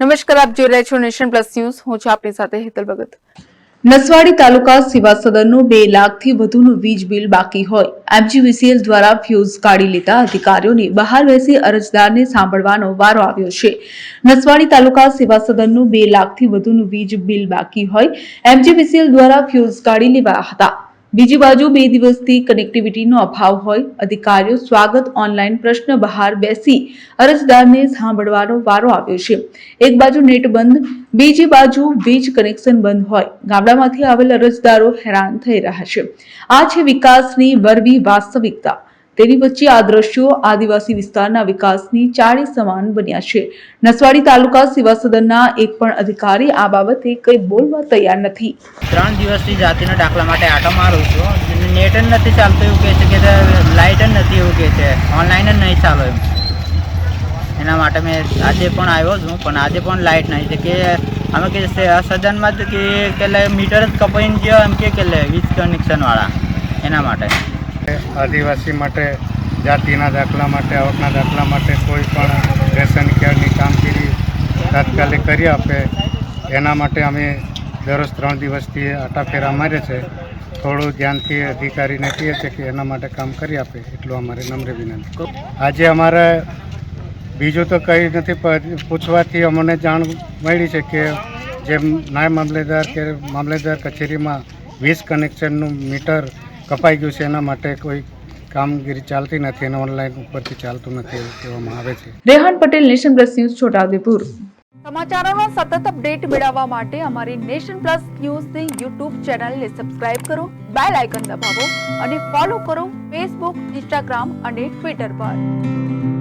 નમસ્કાર, આપ જોઈ રહ્યા છો નેશન પ્લસ ન્યૂઝ. હું છું આપની સાથે હેતલ ભગત. નસવાડી તાલુકા સેવા સદનનું બે લાખથી વધુનું વીજ બિલ બાકી હોય. એમજીવીસીએલ દ્વારા ફ્યુઝ કાઢી લેતા અધિકારીઓની બહાર બેસી અરજદારને સાંભળવાનો વારો આવ્યો છે. નસવાડી તાલુકા સેવા સદનનું બે લાખથી વધુનું વીજ બિલ બાકી હોય. એમજીવીસીએલ દ્વારા ફ્યુઝ કાઢી લેવા હતા. બીજી બાજુ બે દિવસથી કનેક્ટિવિટીનો અભાવ હોય, અધિકારીઓ સ્વાગત ઓનલાઈન પ્રશ્ન બહાર બેસી અરજદારને સાંભળવાનો વારો આવ્યો છે. એક બાજુ નેટ બંધ, બીજી બાજુ વીજ કનેક્શન બંધ હોય. ગામડામાંથી આવેલ અરજદારો હેરાન થઈ રહ્યા છે. આ છે વિકાસની વરવી વાસ્તવિકતા. તેની વચ્ચે આ દ્રશ્યો આદિવાસી વિસ્તારના વિકાસની ચાળી સમાન બન્યા છે. નસવાડી તાલુકા સેવા સદનના એક પણ અધિકારી આ બાબતે કંઈ બોલવા તૈયાર નથી. ત્રણ દિવસથી જાતિના દાખલા માટે આટો મારું છું. નેટ જ નથી ચાલતું એવું કહે છે કે લાઇટ જ નથી એવું કહે છે. ઓનલાઈન જ નહીં ચાલો એમ. એના માટે મેં આજે પણ આવ્યો છું, પણ આજે પણ લાઇટ નહીં છે કે અમે કે સદનમાં કે મીટર જ કપાઈને ગયો એમ કે વીજ કનેક્શનવાળા એના માટે. આદિવાસી માટે, જાતિના દાખલા માટે, આવકના દાખલા માટે કોઈ પણ રેશન કાર્ડની કામગીરી તાત્કાલિક કરી આપે. એના માટે અમે દરરોજ ત્રણ દિવસથી આટાફેરા મારે છે. થોડું ધ્યાનથી અધિકારીને કહીએ છીએ કે એના માટે કામ કરી આપે, એટલું અમારે નમ્ર વિનંતી. આજે અમારે બીજું તો કંઈ નથી પૂછવાથી અમને જાણ મળી છે કે જેમ નાયબ મામલેદાર કે મામલેદાર કચેરીમાં વીસ કનેક્શનનું મીટર કપાઈ ગયું છે એના માટે કોઈ કામગીરી ચાલતી નથી અને ઓનલાઈન ઉપરથી ચાલતું નથી એવું કહેવામાં આવે છે. Rehan Patel Nation Plus News Chhota Udepur. સમાચારોનો સતત અપડેટ મેળવવા માટે અમારી નેશન પ્લસ ન્યૂઝની યુટ્યુબ ચેનલને સબસ્ક્રાઇબ કરો બેલ આઇકન દબાવો અને ફોલો કરો ફેસબુક ઇન્સ્ટાગ્રામ અને ટ્વિટર પર.